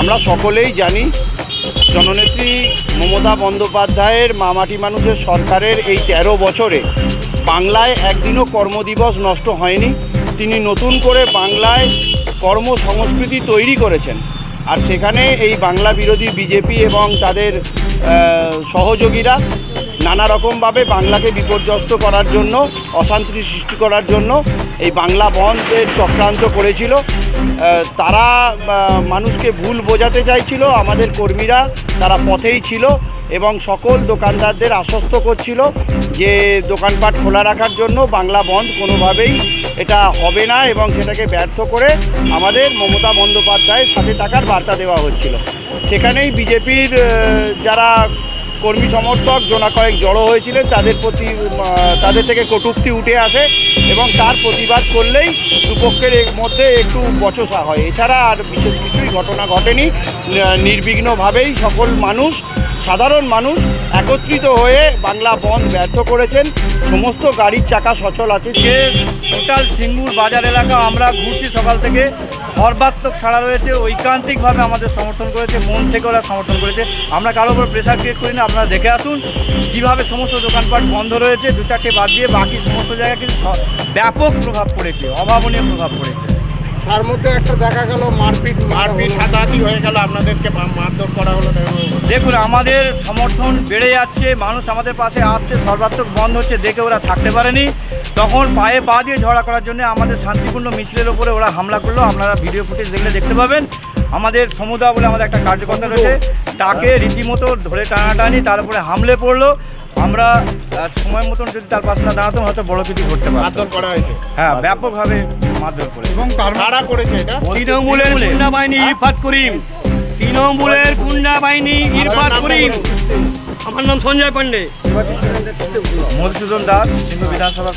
আমরা সকলেই জানি জননেত্রী মমতা বন্দ্যোপাধ্যায়ের মামাটি মানুষের সরকারের এই তেরো বছরে বাংলায় একদিনও কর্মদিবস নষ্ট হয়নি। তিনি নতুন করে বাংলায় কর্মসংস্কৃতি তৈরি করেছেন। আর সেখানে এই বাংলা বিরোধী বিজেপি এবং তাদের সহযোগীরা নানা রকমভাবে বাংলাকে বিপর্যস্ত করার জন্য, অশান্তি সৃষ্টি করার জন্য এই বাংলা বন্ধের চক্রান্ত করেছিল। তারা মানুষকে ভুল বোঝাতে চাইছিল, আমাদের কর্মীরা তারা পথেই ছিল এবং সকল দোকানদারদের আশ্বস্ত করছিল যে দোকানপাট খোলা রাখার জন্য বাংলা বন্ধ কোনোভাবেই এটা হবে না এবং সেটাকে ব্যর্থ করে আমাদের মমতা বন্দ্যোপাধ্যায়ের সাথে থাকার বার্তা দেওয়া হচ্ছিল। সেখানেই বিজেপির যারা কর্মী সমর্থক, জোনা কয়েক জড়ো হয়েছিলেন, তাদের প্রতি তাদের থেকে কটূক্তি উঠে আসে এবং তার প্রতিবাদ করলেই দুপক্ষের মধ্যে একটু বচসা হয়। এছাড়া আর বিশেষ কিছুই ঘটনা ঘটেনি। নির্বিঘ্নভাবেই সকল মানুষ, সাধারণ মানুষ একত্রিত হয়ে বাংলা বন্ধ ব্যর্থ করেছেন। সমস্ত গাড়ির চাকা সচল আছে। যে টোটাল সিঙ্গুর বাজার এলাকা আমরা ঘুরছি সকাল থেকে সর্বাত্মক সাড়া রয়েছে ঐকান্তিকভাবে আমাদের সমর্থন করেছে মন থেকে ওরা সমর্থন করেছে। আমরা কারোর উপর প্রেশার ক্রিয়েট করি না আপনারা দেখে আসুন কীভাবে সমস্ত দোকানপাট বন্ধ রয়েছে দু চারটে বাদ দিয়ে বাকি সমস্ত জায়গায় কিন্তু ব্যাপক প্রভাব পড়েছে অভাবনীয় প্রভাব পড়েছে। তার মধ্যে একটা দেখা গেল মারপিট মারপিট হাতাহাতি হয়ে গেল আপনাদেরকে মারধর করা হলো দেখুন আমাদের সমর্থন বেড়ে যাচ্ছে মানুষ আমাদের পাশে আসছে সর্বাত্মক বন্ধ হচ্ছে দেখে ওরা থাকতে পারেনি। তখন পায়ে পা দিয়ে ঝগড়া করার জন্য আমাদের শান্তিপূর্ণ মিছিলের ওপরে ওরা হামলা করল। আপনারা ভিডিও ফুটেজ দেখলে দেখতে পাবেন। আমাদের সমুদা বলে আমাদের একটা কার্যকর্তা রয়েছে। তাকে রীতিমতো ধরে টানাটানি তার উপরে হামলে পড়ল। আমরা সময় মতন যদি তার পাশে না দাঁড়াতাম হয়তো বড় কিছু করতে পারতো। মারধর করা হয়েছে। হ্যাঁ ব্যাপকভাবে মারধর করে এবং তার কারা করেছে এটা? তৃণমূলের বাহিনী ইরফাত করিম। তৃণমূলের গুন্ডা বাহিনী ইরফাত করি আমার নাম সঞ্জয় পান্ডে। মধুসূদন দাস বিধানসভার